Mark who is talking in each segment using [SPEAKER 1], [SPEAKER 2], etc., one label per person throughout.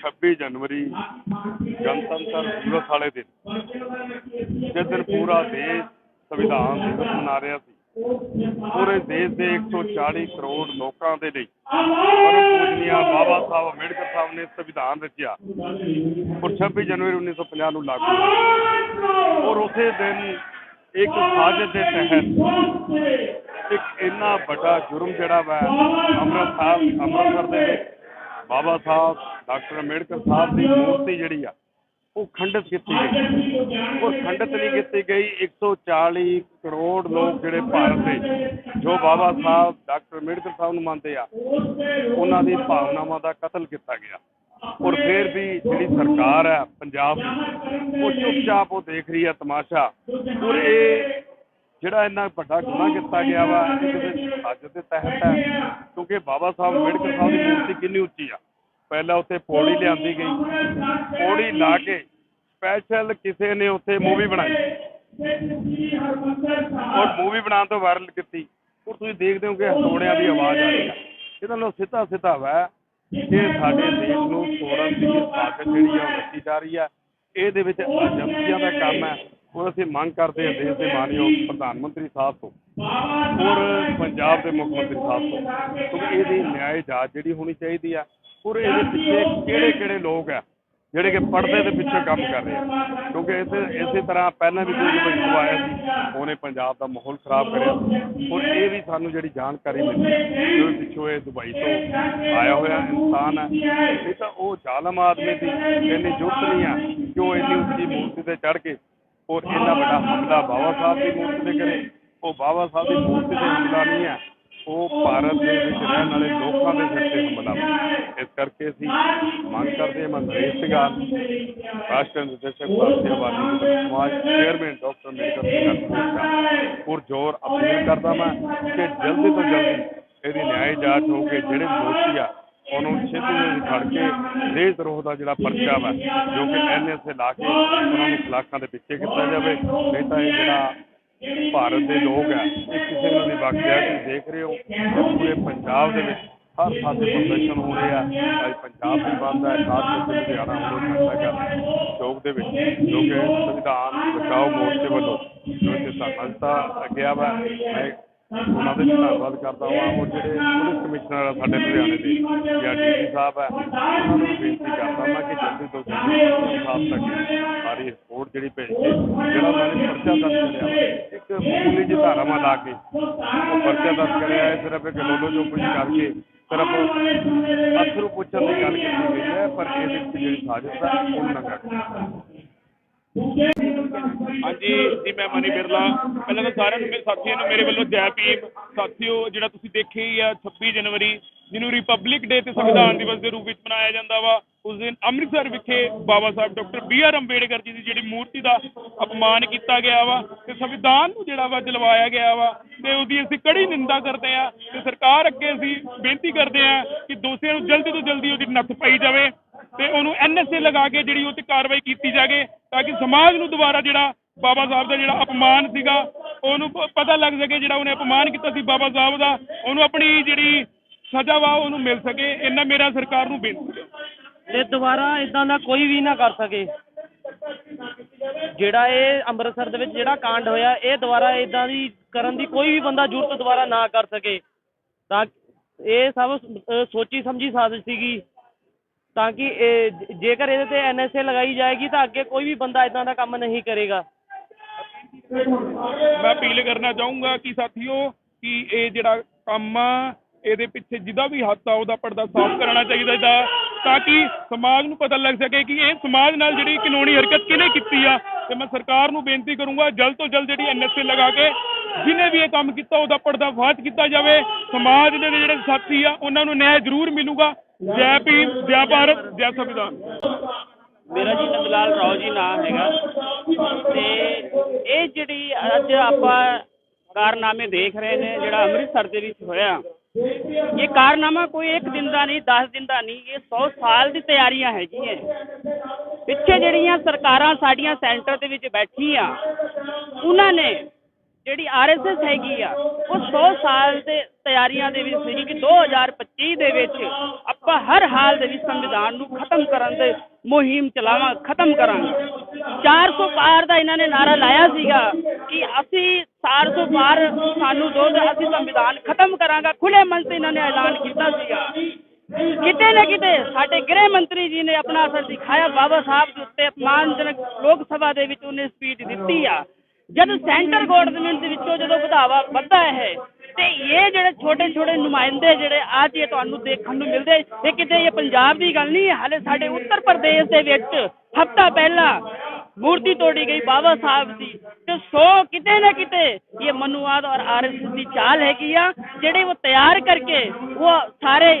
[SPEAKER 1] 26 ਜਨਵਰੀ ਗਣਤੰਤਰ ਦਿਵਸ ਵਾਲੇ ਦਿਨ, ਜਿਸ ਦਿਨ ਪੂਰਾ ਦੇਸ਼ ਸੰਵਿਧਾਨ ਦਿਵਸ ਮਨਾ ਰਿਹਾ ਸੀ। ਪੂਰੇ ਦੇਸ਼ ਦੇ 140 ਕਰੋੜ ਲੋਕਾਂ ਦੇ ਲਈ ਪਰਮ ਪੂਜਨੀਆ ਬਾਬਾ ਸਾਹਿਬ ਅੰਬੇਡਕਰ ਸਾਹਿਬ ਨੇ ਸੰਵਿਧਾਨ ਰਚਿਆ। ਔਰ 26 ਜਨਵਰੀ 1950 ਨੂੰ ਲਾਗੂ ਔਰ ਉਸੇ ਦਿਨ ਇੱਕ ਸਾਜ਼ਿਸ਼ ਦੇ ਤਹਿਤ ਇੱਕ ਇੰਨਾ ਵੱਡਾ ਜੁਰਮ ਜਿਹੜਾ ਵਾ ਅੰਮ੍ਰਿਤਸਰ ਅੰਮ੍ਰਿਤਸਰ ਦੇ ਵਿੱਚ ਬਾਬਾ ਸਾਹਿਬ, ਡਾਕਟਰ ਅੰਬੇਡਕਰ ਸਾਹਿਬ ਦੀ ਮੂਰਤੀ ਜਿਹੜੀ ਆ, ਉਹ ਖੰਡਿਤ ਕੀਤੀ ਗਈ। ਉਹ ਖੰਡਿਤ ਨਹੀਂ ਕੀਤੀ ਗਈ 140 ਕਰੋੜ ਲੋਕ ਜਿਹੜੇ ਭਾਰਤ ਦੇ, ਜੋ ਬਾਬਾ ਸਾਹਿਬ, ਡਾਕਟਰ ਅੰਬੇਡਕਰ ਸਾਹਿਬ ਨੂੰ ਮੰਨਦੇ ਆ, ਉਹਨਾਂ ਦੀ ਭਾਵਨਾਵਾਂ ਦਾ ਕਤਲ ਕੀਤਾ ਗਿਆ। ਔਰ ਫਿਰ ਵੀ ਜਿਹੜੀ ਸਰਕਾਰ ਹੈ ਪੰਜਾਬ ਦੀ, ਉਹ ਚੁੱਪਚਾਪ ਉਹ ਦੇਖ ਰਹੀ ਹੈ ਤਮਾਸ਼ਾ। ਔਰ ਇਹ ਜਿਹੜਾ ਇੰਨਾ ਵੱਡਾ ਗੁਨਾਹ ਕੀਤਾ ਗਿਆ ਵਾ ਇਹਦੇ ਕਿਸੇ ਦੇ ਤਹਿਤ ਹੈ। ਕਿਉਂਕਿ ਬਾਬਾ ਸਾਹਿਬ ਅੰਬੇਡਕਰ ਸਾਹਿਬ ਦੀ ਮੂਰਤੀ ਕਿੰਨੀ ਉੱਚੀ ਆ। ਪਹਿਲਾਂ ਉੱਥੇ ਪੌੜੀ ਲਿਆਂਦੀ ਗਈ। ਪੌੜੀ ਲਾ ਕੇ ਸਪੈਸ਼ਲ ਕਿਸੇ ਨੇ ਉੱਥੇ ਮੂਵੀ ਬਣਾਈ। ਔਰ ਮੂਵੀ ਬਣਾਉਣ ਤੋਂ ਵਾਇਰਲ ਕੀਤੀ। ਔਰ ਤੁਸੀਂ ਦੇਖਦੇ ਹੋ ਕਿ ਹਥੋੜਿਆਂ ਦੀ ਆਵਾਜ਼ ਆ ਰਹੀ ਹੈ ਇਹਦਾ ਲੋ ਸਿੱਧਾ ਸਿੱਧਾ ਵਾ ਕਿ ਸਾਡੇ ਦੇਸ਼ ਨੂੰ ਤੋੜਨ ਦੀ ਸਾਜ਼ਿਸ਼ ਜਿਹੜੀ ਆ, ਉਹ ਰਚੀ ਜਾ ਰਹੀ ਹੈ ਇਹਦੇ ਵਿੱਚ ਏਜੰਸੀਆਂ ਦਾ ਕੰਮ ਹੈ। ਔਰ ਅਸੀਂ ਮੰਗ ਕਰਦੇ ਹਾਂ ਦੇਸ਼ ਦੇ ਮਾਨਯੋਗ ਪ੍ਰਧਾਨ ਮੰਤਰੀ ਸਾਹਿਬ ਤੋਂ ਔਰ ਪੰਜਾਬ ਦੇ ਮੁੱਖ ਮੰਤਰੀ ਸਾਹਿਬ ਤੋਂ ਕਿਉਂਕਿ ਇਹਦੀ ਨਿਆਂ ਜਾਂਚ ਜਿਹੜੀ ਹੋਣੀ ਚਾਹੀਦੀ ਆ ਔਰ ਇਹਦੇ ਪਿੱਛੇ ਕਿਹੜੇ ਕਿਹੜੇ ਲੋਕ ਆ ਜਿਹੜੇ ਕਿ ਪਰਦੇ ਦੇ ਪਿੱਛੇ ਕੰਮ ਕਰ ਰਹੇ ਆ। ਕਿਉਂਕਿ ਇਸੇ ਇਸੇ ਤਰ੍ਹਾਂ ਪਹਿਲਾਂ ਵੀ ਕੋਈ ਵਿਭਾਗ ਆਇਆ ਸੀ, ਉਹਨੇ ਪੰਜਾਬ ਦਾ ਮਾਹੌਲ ਖਰਾਬ ਕਰਿਆ ਔਰ ਇਹ ਵੀ ਸਾਨੂੰ ਜਿਹੜੀ ਜਾਣਕਾਰੀ ਮਿਲੀ ਜੋ ਪਿੱਛੋਂ ਇਹ ਦੁਬਈ ਤੋਂ ਆਇਆ ਹੋਇਆ ਇਨਸਾਨ ਹੈ ਇਹ ਤਾਂ ਉਹ ਜ਼ਾਲਮ ਆਦਮੀ ਦੀ ਇੰਨੀ ਜ਼ਰੂਰਤ ਨਹੀਂ ਆ ਕਿ ਉਹ ਇੰਨੀ ਉੱਚੀ ਮੂਰਤੀ ਤੇ ਚੜ੍ਹ ਕੇ ਉਹ ਇੰਨਾ ਵੱਡਾ ਹਮਲਾ ਬਾਬਾ ਸਾਹਿਬ ਦੀ ਮੂਰਤੀ ਤੇ ਕਰੇ, ਉਹ ਬਾਬਾ ਸਾਹਿਬ ਦੀ ਮੂਰਤੀ ਤੇ ਹਮਲਾ ਨਹੀਂ ਹੈ। ਉਹ ਭਾਰਤ ਦੇ ਵਿੱਚ ਰਹਿਣ ਵਾਲੇ ਲੋਕਾਂ ਦੇ ਸਿਰ ਤੇ ਹਮਲਾ। ਇਸ ਕਰਕੇ ਅਸੀਂ ਮੰਗ ਕਰਦੇ ਹਾਂ ਮੈਂ ਨਰੇਸ਼ ਸਿੰਘਾਲ ਰਾਸ਼ਟਰ ਨਿਰਦੇਸ਼ਕ ਭਾਰਤੀ ਆਬਾਦੀ ਸਮਾਜ ਚੇਅਰਮੈਨ ਡਾਕਟਰ ਅੰਬੇਡਕਰ ਸਿੰਘ ਦਾ ਪੁਰ ਜ਼ੋਰ ਅਪੀਲ ਕਰਦਾ ਮੈਂ ਕਿ ਜਲਦੀ ਤੋਂ ਜਲਦੀ ਇਹਦੀ ਨਿਆਂ ਜਾਂਚ ਹੋ ਕੇ ਜਿਹੜੇ ਦੋਸ਼ੀ ਆ ਉਹਨੂੰ ਛੇਤੀ ਤੋਂ ਫੜ ਕੇ ਦੇਸ਼ ਧਰੋਹ ਦਾ ਜਿਹੜਾ ਪਰਚਾ ਵਾ, ਜੋ ਕਿ ਐਨਐਸਏ ਲਾ ਕੇ ਉਹਨਾਂ ਨੂੰ ਸਲਾਖਾਂ ਦੇ ਪਿੱਛੇ ਕੀਤਾ ਜਾਵੇ, ਨਹੀਂ ਤਾਂ ਇਹ ਜਿਹੜਾ ਭਾਰਤ ਦੇ ਲੋਕ ਆ, ਇਹ ਕਿਸੇ ਨੂੰ ਨਹੀਂ ਬਖਸ਼ਿਆ ਤੁਸੀਂ ਦੇਖ ਰਹੇ ਹੋ ਪੂਰੇ ਪੰਜਾਬ ਦੇ ਵਿੱਚ ਹਰ ਪਾਸੇ ਪ੍ਰਦਰਸ਼ਨ ਹੋ ਰਹੇ। ਆ ਅੱਜ ਪੰਜਾਬ ਵੀ ਬੰਦ ਹੈ ਖਾਸ ਕਰਕੇ ਲੁਧਿਆਣਾ ਵੱਲੋਂ ਘੰਟਾ ਘਰ ਚੌਕ ਦੇ ਵਿੱਚ, ਜੋ ਕਿ ਸੰਵਿਧਾਨ ਬਚਾਓ ਮੋਰਚੇ ਵੱਲੋਂ ਜੋ ਕਿ ਧਰਨਾ ਗਿਆ ਵਾ। ਮੈਂ ਉਹਨਾਂ ਦੇ ਵੀ ਧੰਨਵਾਦ ਕਰਦਾ ਹਾਂ ਔਰ ਜਿਹੜੇ ਪੁਲਿਸ ਕਮਿਸ਼ਨਰ ਆ ਸਾਡੇ ਲੁਧਿਆਣੇ ਦੇ ਜਾਂ ਡੀਸੀ ਸਾਹਿਬ ਹੈ ਉਹਨਾਂ ਨੂੰ ਬੇਨਤੀ ਕਰਦਾ ਮੈਂ ਕਿ ਜਲਦੀ ਤੋਂ ਜਲਦੀ ਸਾਹਿਬ ਤੱਕ ਸਾਰੀ ਰਿਪੋਰਟ ਜਿਹੜੀ ਭੇਜ ਕੇ ਜਿਹੜਾ ਉਹਨਾਂ ਨੇ ਪਰਚਾ ਦਰਜ ਕਰਿਆ ਇੱਕ ਮਾਮੂਲੀ ਜਿਹੀ ਧਾਰਾਵਾਂ ਲਾ ਕੇ ਉਹ ਪਰਚਾ ਦਰਜ ਕਰਿਆ ਹੈ ਸਿਰਫ ਇੱਕ ਲੋਲੋ ਜੋ ਕੁਝ ਕਰਕੇ ਸਿਰਫ ਅਥਰੂ ਪੁੱਛਣ ਦੀ ਗੱਲ ਕੀਤੀ ਗਈ ਹੈ ਪਰ ਇਹਦੇ ਵਿੱਚ ਜਿਹੜੀ ਸਾਜ਼ਿਸ਼ ਹੈ ਉਹ ਨੰਗਾ
[SPEAKER 2] ਹਾਂਜੀ ਜੀ ਮੈਂ ਮਨੀ ਬਿਰਲਾ। ਪਹਿਲਾਂ ਤਾਂ ਸਾਰਿਆਂ ਨੂੰ ਮੇਰੇ ਸਾਥੀਆਂ ਨੂੰ ਮੇਰੇ ਵੱਲੋਂ ਜੈ ਭੀਮ। ਸਾਥੀਓ ਜਿਹੜਾ ਤੁਸੀਂ ਦੇਖਿਆ ਹੀ ਆ 26 ਜਨਵਰੀ ਜਿਹਨੂੰ ਰਿਪਬਲਿਕ ਡੇ ਤੇ ਸੰਵਿਧਾਨ ਦਿਵਸ ਦੇ ਰੂਪ ਵਿੱਚ ਮਨਾਇਆ ਜਾਂਦਾ ਵਾ ਉਸ ਦਿਨ ਅੰਮ੍ਰਿਤਸਰ ਵਿਖੇ Baba Sahib doctor B R Ambedkar ji ਦੀ ਜਿਹੜੀ ਮੂਰਤੀ ਦਾ ਅਪਮਾਨ ਕੀਤਾ ਗਿਆ ਵਾ ਤੇ ਸੰਵਿਧਾਨ ਨੂੰ ਜਿਹੜਾ ਵਾ ਜਲਵਾਇਆ ਗਿਆ ਵਾ ਤੇ ਉਹਦੀ ਅਸੀਂ ਕੜੀ ਨਿੰਦਾ ਕਰਦੇ ਆ ਤੇ ਸਰਕਾਰ ਅੱਗੇ ਅਸੀਂ ਬੇਨਤੀ ਕਰਦੇ ਆ ਕਿ ਦੋਸ਼ੀਆਂ ਨੂੰ ਜਲਦੀ ਤੋਂ ਜਲਦੀ ਉਹਦੀ ਨੱਥ ਪਾਈ ਜਾਵੇ ਤੇ ਉਹਨੂੰ ਐਨਐਸਏ ਲਗਾ ਕੇ ਜਿਹੜੀ ਉਹ ਤੇ ਕਾਰਵਾਈ ਕੀਤੀ ਜਾਵੇ। ਤਾਂ ਕਿ ਸਮਾਜ ਨੂੰ ਦੁਬਾਰਾ ਜਿਹੜਾ ਬਾਬਾ ਸਾਹਿਬ ਦਾ ਜਿਹੜਾ ਅਪਮਾਨ ਸੀਗਾ, ਉਹਨੂੰ ਪਤਾ ਲੱਗ ਸਕੇ ਜਿਹੜਾ ਉਹਨੇ ਅਪਮਾਨ ਕੀਤਾ ਸੀ ਬਾਬਾ ਸਾਹਿਬ ਦਾ, ਉਹਨੂੰ ਆਪਣੀ ਜਿਹੜੀ ਸਜ਼ਾ ਵਾ ਉਹਨੂੰ ਮਿਲ ਸਕੇ, ਇੰਨਾ ਮੇਰਾ ਸਰਕਾਰ ਨੂੰ ਬੇਨਤੀ ਹੈ।
[SPEAKER 3] ਤੇ ਦੁਬਾਰਾ ਇਦਾਂ ਦਾ ਕੋਈ ਵੀ ਨਾ ਕਰ ਸਕੇ। ਜਿਹੜਾ ਇਹ ਅੰਮ੍ਰਿਤਸਰ ਦੇ ਵਿੱਚ ਜਿਹੜਾ ਕਾਂਡ ਹੋਇਆ, ਇਹ ਦੁਬਾਰਾ ਇਦਾਂ ਦੀ ਕਰਨ ਦੀ ਕੋਈ ਵੀ ਬੰਦਾ ਜ਼ਰੂਰਤ ਦੁਬਾਰਾ ਨਾ ਕਰ ਸਕੇ। ਤਾਂ ਇਹ ਸਭ ਸੋਚੀ ਸਮਝੀ ਸਾਜ਼ਿਸ਼ ਸੀਗੀ। ਤਾਂ ਕਿ ਇਹ ਜੇਕਰ ਇਹਦੇ ਤੇ ਐਨਐਸਏ ਲਗਾਈ ਜਾਏਗੀ ਤਾਂ ਅੱਗੇ ਕੋਈ ਵੀ ਬੰਦਾ ਇਦਾਂ ਦਾ ਕੰਮ ਨਹੀਂ ਕਰੇਗਾ।
[SPEAKER 2] ਮੈਂ ਅਪੀਲ ਕਰਨਾ ਚਾਹੂੰਗਾ ਕਿ ਸਾਥੀਓ, ਕਿ ਇਹ ਜਿਹੜਾ ਕੰਮ ਆ, ਇਹਦੇ ਪਿੱਛੇ ਜਿਹਦਾ ਵੀ ਹੱਥ ਆ, ਉਹਦਾ ਪਰਦਾ ਸਾਫ਼ ਕਰਨਾ ਚਾਹੀਦਾ ਇਹਦਾ ਤਾਂ ਕਿ ਸਮਾਜ ਨੂੰ ਪਤਾ ਲੱਗ ਸਕੇ ਕਿ ਇਹ ਸਮਾਜ ਨਾਲ ਜਿਹੜੀ ਕਾਨੂੰਨੀ ਹਰਕਤ ਕਿਹਨੇ ਕੀਤੀ ਆ। ਤੇ ਮੈਂ ਸਰਕਾਰ ਨੂੰ ਬੇਨਤੀ ਕਰੂੰਗਾ, ਜਲਦ ਤੋਂ ਜਲਦ ਜਿਹੜੀ ਐਨਐਸਏ ਲਗਾ ਕੇ ਜਿਹਨੇ ਵੀ ਇਹ ਕੰਮ ਕੀਤਾ, ਉਹਦਾ ਪਰਦਾ ਫਾਸ਼ ਕੀਤਾ ਜਾਵੇ। ਸਮਾਜ ਦੇ ਜਿਹੜੇ ਸਾਥੀ ਆ, ਉਹਨਾਂ ਨੂੰ ਨਿਆਂ ਜ਼ਰੂਰ ਮਿਲੂਗਾ। ਜੈ ਭੀਮ, ਜੈ ਭਾਰਤ, ਜੈ ਸੰਵਿਧਾਨ।
[SPEAKER 3] ਮੇਰਾ ਜੀ ਨੰਦਲਾਲ ਰਾਓ ਜੀ ਨਾਮ ਹੈਗਾ। ਤੇ ਇਹ ਜਿਹੜੀ ਅੱਜ ਆਪਾਂ ਕਾਰਨਾਮੇ ਦੇਖ ਰਹੇ ਨੇ, ਜਿਹੜਾ ਅੰਮ੍ਰਿਤਸਰ ਦੇ ਵਿੱਚ ਹੋਇਆ, ਇਹ ਕਾਰਨਾਮਾ ਕੋਈ ਇੱਕ ਦਿਨ ਦਾ ਨਹੀਂ 10 ਦਿਨ ਦਾ ਨਹੀਂ, ਇਹ 100 ਸਾਲ ਦੀ ਤਿਆਰੀਆਂ ਹੈਗੀਆਂ। ਪਿੱਛੇ ਜਿਹੜੀਆਂ ਸਰਕਾਰਾਂ ਸਾਡੀਆਂ ਸੈਂਟਰ ਦੇ ਵਿੱਚ ਬੈਠੀਆਂ, ਉਹਨਾਂ ਨੇ
[SPEAKER 4] ਜਿਹੜੀ ਆਰਐਸਐਸ ਹੈਗੀ ਆ, ਉਹ 100 ਸਾਲ ਦੇ ਤਿਆਰੀਆਂ ਦੇ ਵਿੱਚ ਸੀ ਕਿ 2025 ਦੇ ਵਿੱਚ ਆਪਾਂ ਹਰ ਹਾਲ ਦੇ ਵਿੱਚ ਸੰਵਿਧਾਨ ਨੂੰ ਖਤਮ ਕਰਨ ਦੇ ਮੁਹਿੰਮ ਚਲਾਵਾਂ, ਖਤਮ ਕਰਾਂਗੇ। 400 ਪਾਰ ਦਾ ਇਹਨਾਂ ਨੇ ਨਾਰਾ ਲਾਇਆ ਸੀਗਾ ਕਿ ਅਸੀਂ 400 ਪਾਰ ਸਾਨੂੰ ਦੋ ਅਸੀਂ ਸੰਵਿਧਾਨ ਖਤਮ ਕਰਾਂਗਾ। ਖੁੱਲੇ ਮਨ ਸੇ ਇਹਨਾਂ ਨੇ ਐਲਾਨ ਕੀਤਾ ਸੀਗਾ। ਕਿਤੇ ਨਾ ਕਿਤੇ ਸਾਡੇ ਗ੍ਰਹਿ ਮੰਤਰੀ ਜੀ ਨੇ ਆਪਣਾ ਅਸਰ ਦਿਖਾਇਆ। ਬਾਬਾ ਸਾਹਿਬ ਦੇ ਉੱਤੇ ਅਪਮਾਨਜਨਕ ਲੋਕ ਸਭਾ ਦੇ ਵਿੱਚ ਉਹਨੇ ਸਪੀਚ ਦਿੱਤੀ ਆ। ਜਦ ਸੈਂਟਰ ਗਵਰਨਮੈਂਟ ਦੇ ਵਿੱਚੋਂ ਜਦੋਂ ਵਧਾਵਾ ਵੱਧਦਾ ਹੈ ਤੇ ਇਹ ਜਿਹੜੇ ਛੋਟੇ ਛੋਟੇ ਨੁਮਾਇੰਦੇ ਜਿਹੜੇ ਅੱਜ ਇਹ ਤੁਹਾਨੂੰ ਦੇਖਣ ਨੂੰ ਮਿਲਦੇ, ਇਹ ਕਿਤੇ ਇਹ ਪੰਜਾਬ ਦੀ ਗੱਲ ਨਹੀਂ ਹੈ ਹਾਲੇ ਸਾਡੇ ਉੱਤਰ ਪ੍ਰਦੇਸ਼ ਦੇ ਵਿੱਚ ਹਫਤਾ ਪਹਿਲਾਂ ਮੂਰਤੀ ਤੋੜੀ ਗਈ ਬਾਬਾ ਸਾਹਿਬ ਦੀ ਤੇ ਸੋ ਕਿਤੇ ਨਾ ਕਿਤੇ ਇਹ ਮਨੁਵਾਦ ਔਰ ਆਰਐਸਐਸ ਦੀ ਚਾਲ ਹੈਗੀ ਆ, ਜਿਹੜੇ ਉਹ ਤਿਆਰ ਕਰਕੇ ਉਹ ਸਾਰੇ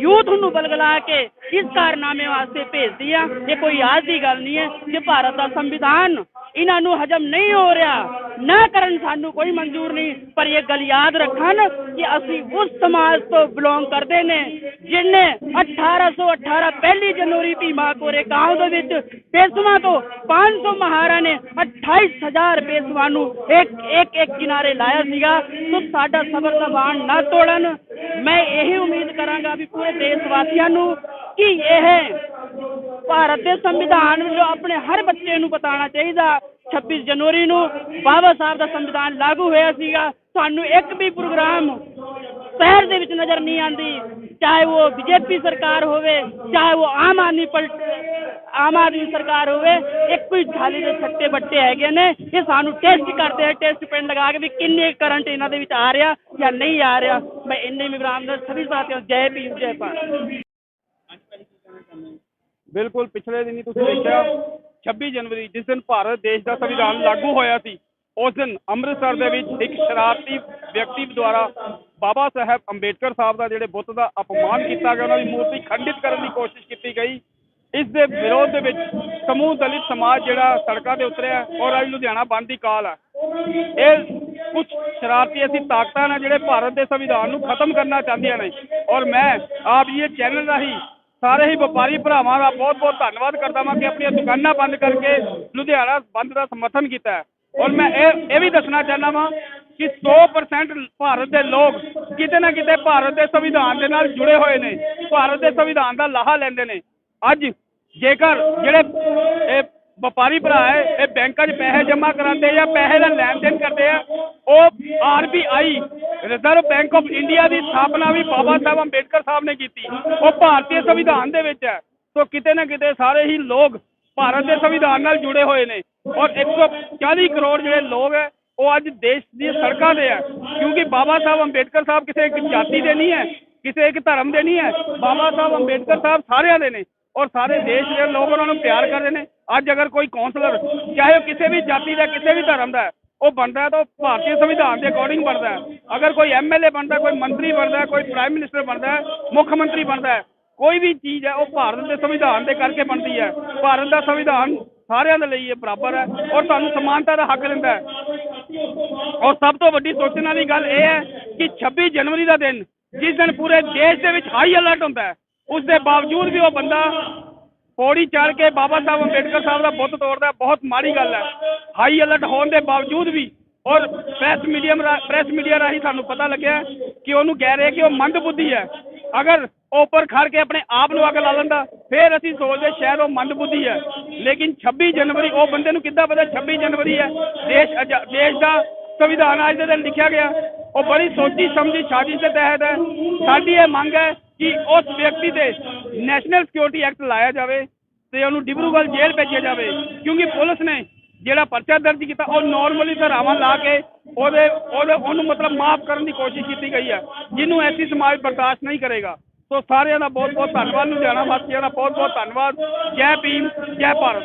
[SPEAKER 4] ਯੂਥ ਨੂੰ ਬਲਗਲਾ ਕੇ ਇਸ ਕਾਰਨਾਮੇ ਵਾਸਤੇ ਭੇਜਦੀ ਆ, ਇਹ ਕੋਈ ਆਜ ਦੀ ਗੱਲ ਨਹੀਂ ਹੈ ਕਿ ਭਾਰਤ ਦਾ ਸੰਵਿਧਾਨ ਇਹਨਾਂ ਨੂੰ ਹਜਮ ਨਹੀਂ ਹੋ ਰਿਹਾ। ਨਾ ਕਰਨ ਸਾਨੂੰ ਕੋਈ ਮਨਜ਼ੂਰ ਨਹੀਂ। ਪਰ ਇਹ ਗੱਲ ਯਾਦ ਰੱਖਣ ਕਿ ਅਸੀਂ ਉਸ ਸਮਾਜ ਤੋਂ ਬਿਲੋਂਗ ਕਰਦੇ ਨੇ, ਜਿਨੇ 1818 ਪਹਿਲੀ ਜਨਵਰੀ ਭੀਮਾ ਕੋਰੇ ਗਾਂਵ ਦੇ ਵਿੱਚ ਪੇਸ਼ਵਾ ਤੋਂ 500 ਮਹਾਰਾ ਨੇ 28000 ਪੇਸ਼ਵਾ ਨੂੰ ਇੱਕ ਇੱਕ ਇੱਕ ਕਿਨਾਰੇ ਲਾਇਆ ਸੀਗਾ। ਸੋ ਸਾਡਾ ਸਬਰ ਦਾ ਬਾਣ ਨਾ ਤੋੜਨ। ਮੈਂ ਇਹੀ ਉਮੀਦ ਕਰਾਂਗਾ ਵੀ ਪੂਰੇ ਦੇਸ਼ ਵਾਸੀਆਂ ਨੂੰ ਕਿ ਇਹ ਭਾਰਤ ਦੇ ਸੰਵਿਧਾਨ ਵੱਲੋਂ ਆਪਣੇ ਹਰ ਬੱਚੇ ਨੂੰ ਬਤਾਉਣਾ ਚਾਹੀਦਾ। 26 ਜਨਵਰੀ ਨੂੰ ਬਾਬਾ ਸਾਹਿਬ ਦਾ ਸੰਵਿਧਾਨ ਲਾਗੂ ਹੋਇਆ ਸੀਗਾ। ਸਾਨੂੰ ਇੱਕ ਵੀ ਪ੍ਰੋਗਰਾਮ ਸ਼ਹਿਰ ਦੇ ਵਿੱਚ ਨਜ਼ਰ ਨਹੀਂ ਆਂਦੀ ਚਾਹੇ ਉਹ ਬੀਜੇਪੀ ਸਰਕਾਰ ਹੋਵੇ, ਚਾਹੇ ਉਹ ਆਮ ਆਦਮੀ ਪਲਟ, ਆਮ ਆਦਮੀ ਸਰਕਾਰ ਹੋਵੇ, ਇੱਕ ਹੀ ਥਾਲੀ ਦੇ ਛੱਟੇ ਬੱਟੇ ਹੈਗੇ ਨੇ। ਇਹ ਸਾਨੂੰ ਟੈਸਟ ਕਰਦੇ ਆ, ਟੈਸਟ ਪਿੰਡ ਲਗਾ ਕੇ ਵੀ ਕਿੰਨੇ ਕਰੰਟ ਇਹਨਾਂ ਦੇ ਵਿੱਚ ਆ ਰਿਹਾ ਜਾਂ ਨਹੀਂ ਆ ਰਿਹਾ। ਮੈਂ ਇੰਨੇ ਮਿਬਰਾਮ ਦਾ ਸਭੀ ਸਾਥੀਆਂ ਜੈ ਭੀਮ, ਜੈ ਭਾਰਤ।
[SPEAKER 5] ਬਿਲਕੁਲ ਪਿਛਲੇ ਦਿਨੀ ਤੁਸੀਂ ਦੇਖਿਆ 26 ਜਨਵਰੀ ਜਿਸ ਦਿਨ ਭਾਰਤ ਦੇਸ਼ ਦਾ ਸੰਵਿਧਾਨ ਲਾਗੂ ਹੋਇਆ ਸੀ, ਉਸ ਦਿਨ ਅੰਮ੍ਰਿਤਸਰ ਦੇ ਵਿੱਚ ਇੱਕ ਸ਼ਰਾਰਤੀ ਵਿਅਕਤੀ ਦੁਆਰਾ ਬਾਬਾ ਸਾਹਿਬ ਅੰਬੇਡਕਰ ਸਾਹਿਬ ਦਾ ਜਿਹੜੇ ਬੁੱਤ ਦਾ ਅਪਮਾਨ ਕੀਤਾ ਗਿਆ, ਉਹਨਾਂ ਦੀ ਮੂਰਤੀ ਖੰਡਿਤ ਕਰਨ ਦੀ ਕੋਸ਼ਿਸ਼ ਕੀਤੀ ਗਈ। ਇਸ ਦੇ ਵਿਰੋਧ ਦੇ ਵਿੱਚ ਸਮੂਹ ਦਲਿਤ ਸਮਾਜ ਜਿਹੜਾ ਸੜਕਾਂ ਤੇ ਉਤਰਿਆ ਔਰ ਅੱਜ ਲੁਧਿਆਣਾ ਬੰਦ ਦੀ ਕਾਲ ਹੈ। ਇਹ ਕੁਝ ਸ਼ਰਾਰਤੀ ਅਸੀਂ ਤਾਕਤਾਂ ਨੇ ਜਿਹੜੇ ਭਾਰਤ ਦੇ ਸੰਵਿਧਾਨ ਨੂੰ ਖਤਮ ਕਰਨਾ ਚਾਹੁੰਦੀਆਂ ਨੇ। ਔਰ ਮੈਂ ਆਪ ਜੀ ਇਹ ਚੈਨਲ ਰਾਹੀਂ ਸਾਰੇ ਹੀ ਵਪਾਰੀ ਭਰਾਵਾਂ ਦਾ ਬਹੁਤ ਬਹੁਤ ਧੰਨਵਾਦ ਕਰਦਾ ਹਾਂ ਕਿ ਆਪਣੀਆਂ ਦੁਕਾਨਾਂ ਬੰਦ ਕਰਕੇ ਲੁਧਿਆਣਾ ਬੰਦ ਦਾ ਸਮਰਥਨ ਕੀਤਾ ਹੈ। ਔਰ ਮੈਂ ਇਹ ਇਹ ਵੀ ਦੱਸਣਾ ਚਾਹੁੰਦਾ ਵਾਂ ਕਿ 100% ਭਾਰਤ ਦੇ ਲੋਕ ਕਿਤੇ ਨਾ ਕਿਤੇ ਭਾਰਤ ਦੇ ਸੰਵਿਧਾਨ ਦੇ ਨਾਲ ਜੁੜੇ ਹੋਏ ਨੇ। ਭਾਰਤ ਦੇ ਸੰਵਿਧਾਨ ਦਾ ਲਾਹਾ ਲੈਂਦੇ ਨੇ। ਅੱਜ ਜੇਕਰ ਜਿਹੜੇ ਇਹ ਵਪਾਰੀ ਭਰਾ ਹੈ, ਇਹ ਬੈਂਕਾਂ 'ਚ ਪੈਸੇ ਜਮ੍ਹਾਂ ਕਰਾਉਂਦੇ ਜਾਂ ਪੈਸੇ ਦਾ ਲੈਣ ਦੇਣ ਕਰਦੇ ਆ, ਉਹ RBI reserve bank of India ਦੀ ਸਥਾਪਨਾ ਵੀ ਬਾਬਾ ਸਾਹਿਬ ਅੰਬੇਡਕਰ ਸਾਹਿਬ ਨੇ ਕੀਤੀ। ਉਹ ਭਾਰਤੀ ਸੰਵਿਧਾਨ ਦੇ ਵਿੱਚ ਹੈ। ਸੋ ਕਿਤੇ ਨਾ ਕਿਤੇ ਸਾਰੇ ਹੀ ਲੋਕ ਭਾਰਤ ਦੇ ਸੰਵਿਧਾਨ ਨਾਲ ਜੁੜੇ ਹੋਏ ਨੇ। ਔਰ 140 ਕਰੋੜ ਜਿਹੜੇ ਲੋਕ ਹੈ, ਉਹ ਅੱਜ ਦੇਸ਼ ਦੀ ਸੜਕਾਂ ਤੇ ਹੈ। ਕਿਉਂਕਿ ਬਾਬਾ ਸਾਹਿਬ ਅੰਬੇਡਕਰ ਸਾਹਿਬ ਕਿਸੇ ਇੱਕ ਜਾਤੀ ਦੇ ਨਹੀਂ ਹੈ, ਕਿਸੇ ਇੱਕ ਧਰਮ ਦੇ ਨਹੀਂ ਹੈ। ਬਾਬਾ ਸਾਹਿਬ ਅੰਬੇਡਕਰ ਸਾਹਿਬ ਸਾਰਿਆਂ ਦੇ ਨੇ। ਔਰ ਸਾਰੇ ਦੇਸ਼ ਦੇ ਲੋਕ ਉਹਨਾਂ ਨੂੰ ਪਿਆਰ ਕਰਦੇ ਨੇ। ਅੱਜ ਅਗਰ ਕੋਈ ਕੌਂਸਲਰ, ਚਾਹੇ ਉਹ ਕਿਸੇ ਵੀ ਜਾਤੀ ਦਾ, ਕਿਸੇ ਵੀ ਧਰਮ ਦਾ ਉਹ ਬਣਦਾ ਤਾਂ ਉਹ ਭਾਰਤੀ ਸੰਵਿਧਾਨ ਦੇ ਅਕੋਰਡਿੰਗ ਬਣਦਾ ਅਗਰ ਕੋਈ ਐਮਐਲਏ ਬਣਦਾ, ਕੋਈ ਮੰਤਰੀ ਬਣਦਾ, ਕੋਈ ਪ੍ਰਾਈਮ ਮਿਨਿਸਟਰ ਬਣਦਾ, ਮੁੱਖ ਮੰਤਰੀ ਬਣਦਾ ਕੋਈ ਵੀ ਚੀਜ਼ ਹੈ, ਉਹ ਭਾਰਤ ਦੇ ਸੰਵਿਧਾਨ ਦੇ ਕਰਕੇ ਬਣਦੀ ਹੈ। ਭਾਰਤ ਦਾ ਸੰਵਿਧਾਨ ਸਾਰਿਆਂ ਦੇ ਲਈ ਇਹ ਬਰਾਬਰ ਹੈ ਔਰ ਤੁਹਾਨੂੰ ਸਮਾਨਤਾ ਦਾ ਹੱਕ ਦਿੰਦਾ ਹੈ। ਔਰ ਸਭ ਤੋਂ ਵੱਡੀ ਸੋਚਣ ਵਾਲੀ ਗੱਲ ਇਹ ਹੈ ਕਿ 26 ਜਨਵਰੀ ਦਾ ਦਿਨ, ਜਿਸ ਦਿਨ ਪੂਰੇ ਦੇਸ਼ ਦੇ ਵਿੱਚ ਹਾਈ ਅਲਰਟ ਹੁੰਦਾ ਹੈ ਉਸ ਦੇ ਬਾਵਜੂਦ ਵੀ ਉਹ ਬੰਦਾ ਪੌੜੀ ਚੜ੍ਹ ਕੇ ਬਾਬਾ ਸਾਹਿਬ ਅੰਬੇਡਕਰ ਸਾਹਿਬ ਦਾ ਬੁੱਤ ਤੋੜਦਾ ਬਹੁਤ ਮਾੜੀ ਗੱਲ ਹੈ। ਹਾਈ ਅਲਰਟ ਹੋਣ ਦੇ ਬਾਵਜੂਦ ਵੀ ਔਰ ਪ੍ਰੈਸ ਮੀਡੀਅਮ ਪ੍ਰੈਸ ਮੀਡੀਆ ਰਾਹੀਂ ਸਾਨੂੰ ਪਤਾ ਲੱਗਿਆ ਕਿ ਉਹਨੂੰ ਕਹਿ ਰਹੇ ਕਿ ਉਹ ਮੰਦਬੁੱਧੀ ਹੈ। ਅਗਰ ਉਹ ਉੱਪਰ ਖੜ ਕੇ ਆਪਣੇ ਆਪ ਨੂੰ ਅੱਗ ਲਾ ਲੈਂਦਾ, ਫਿਰ ਅਸੀਂ ਸੋਚਦੇ ਸ਼ਾਇਦ ਉਹ ਮੰਦਬੁੱਧੀ ਹੈ। ਲੇਕਿਨ 26 ਜਨਵਰੀ, ਉਹ ਬੰਦੇ ਨੂੰ ਕਿੱਦਾਂ ਪਤਾ 26 ਜਨਵਰੀ ਹੈ। ਦੇਸ਼ ਦੇਸ਼ ਦਾ ਸੰਵਿਧਾਨ ਅੱਜ ਦੇ ਦਿਨ ਲਿਖਿਆ ਗਿਆ। ਉਹ ਬੜੀ ਸੋਚੀ ਸਮਝੀ ਸਾਜ਼ਿਸ਼ ਦੇ ਤਹਿਤ ਹੈ। ਸਾਡੀ ਇਹ ਮੰਗ ਹੈ ਕਿ ਉਸ ਵਿਅਕਤੀ ਤੇ ਨੈਸ਼ਨਲ ਸਿਕਿਉਰਿਟੀ ਐਕਟ ਲਾਇਆ ਜਾਵੇ ਤੇ ਉਹਨੂੰ ਡਿਬਰੂਗੜ੍ਹ ਜੇਲ੍ਹ ਭੇਜਿਆ ਜਾਵੇ। ਕਿਉਂਕਿ ਪੁਲਿਸ ਨੇ ਜਿਹੜਾ ਪਰਚਾ ਦਰਜ ਕੀਤਾ, ਉਹ ਨਾਰਮਲੀ ਧਾਰਾਵਾਂ ਲਾ ਕੇ ਉਹਦੇ ਉਹਦੇ, ਉਹਨੂੰ ਮਤਲਬ ਮਾਫ ਕਰਨ ਦੀ ਕੋਸ਼ਿਸ਼ ਕੀਤੀ ਗਈ ਹੈ। ਜਿਹਨੂੰ ਐਸੀ ਸਮਾਜ ਬਰਦਾਸ਼ਤ ਨਹੀਂ ਕਰੇਗਾ। ਸੋ ਸਾਰਿਆਂ ਦਾ ਬਹੁਤ ਬਹੁਤ ਧੰਨਵਾਦ। ਲੁਧਿਆਣਾ ਵਾਸੀਆਂ ਦਾ ਬਹੁਤ ਬਹੁਤ ਧੰਨਵਾਦ। ਜੈ ਭੀਮ, ਜੈ ਭਾਰਤ।